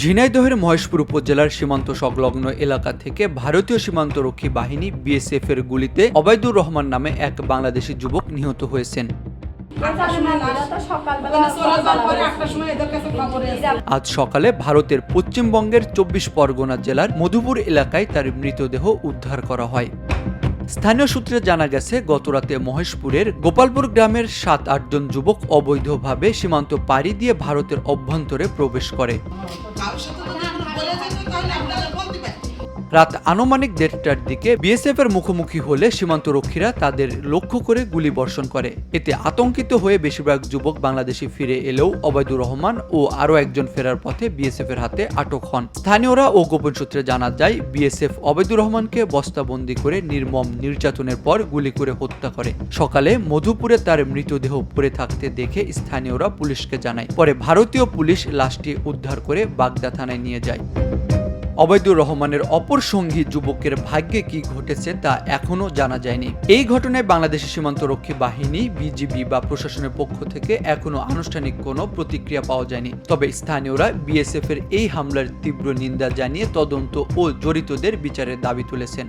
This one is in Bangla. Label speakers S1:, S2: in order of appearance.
S1: ঝিনাইদহের মহেশপুর উপজেলার সীমান্ত সংলগ্ন এলাকা থেকে ভারতীয় সীমান্তরক্ষী বাহিনী বিএসএফ এর গুলিতে অবায়দুর রহমান নামে এক বাংলাদেশি যুবক নিহত হয়েছেন।
S2: এসে
S1: আজ সকালে ভারতের পশ্চিমবঙ্গের চব্বিশ পরগনা জেলার মধুপুর এলাকায় তার মৃতদেহ উদ্ধার করা হয়। স্থানীয় সূত্রে জানা গেছে, গতরাতে মহেশপুরের গোপালপুর গ্রামের সাত আটজন যুবক অবৈধভাবে সীমান্ত পাড়ি দিয়ে ভারতের অভ্যন্তরে প্রবেশ করে। রাত আনুমানিক দেড়টার দিকে বিএসএফ এর মুখোমুখি হলে সীমান্তরক্ষীরা তাদের লক্ষ্য করে গুলি বর্ষণ করে। এতে আতঙ্কিত হয়ে বেশিরভাগ যুবক বাংলাদেশে ফিরে এলেও অবায়দুর রহমান ও আরও একজন ফেরার পথে বিএসএফ এর হাতে আটক হন। স্থানীয়রা ও গোপন সূত্রে জানা যায়, বিএসএফ অবায়দুর রহমানকে বস্তাবন্দি করে নির্মম নির্যাতনের পর গুলি করে হত্যা করে। সকালে মধুপুরে তার মৃতদেহ পড়ে থাকতে দেখে স্থানীয়রা পুলিশকে জানায়। পরে ভারতীয় পুলিশ লাশটি উদ্ধার করে বাগদা থানায় নিয়ে যায়। অবৈদুর রহমানের অপর সঙ্গী যুবকের ভাগ্যে কি ঘটেছে তা এখনও জানা যায়নি। এই ঘটনায় বাংলাদেশের সীমান্তরক্ষী বাহিনী, বিজিবি বা প্রশাসনের পক্ষ থেকে এখনও আনুষ্ঠানিক কোনো প্রতিক্রিয়া পাওয়া যায়নি। তবে স্থানীয়রা বিএসএফ এর এই হামলার তীব্র নিন্দা জানিয়ে তদন্ত ও জড়িতদের বিচারের দাবি তুলেছেন।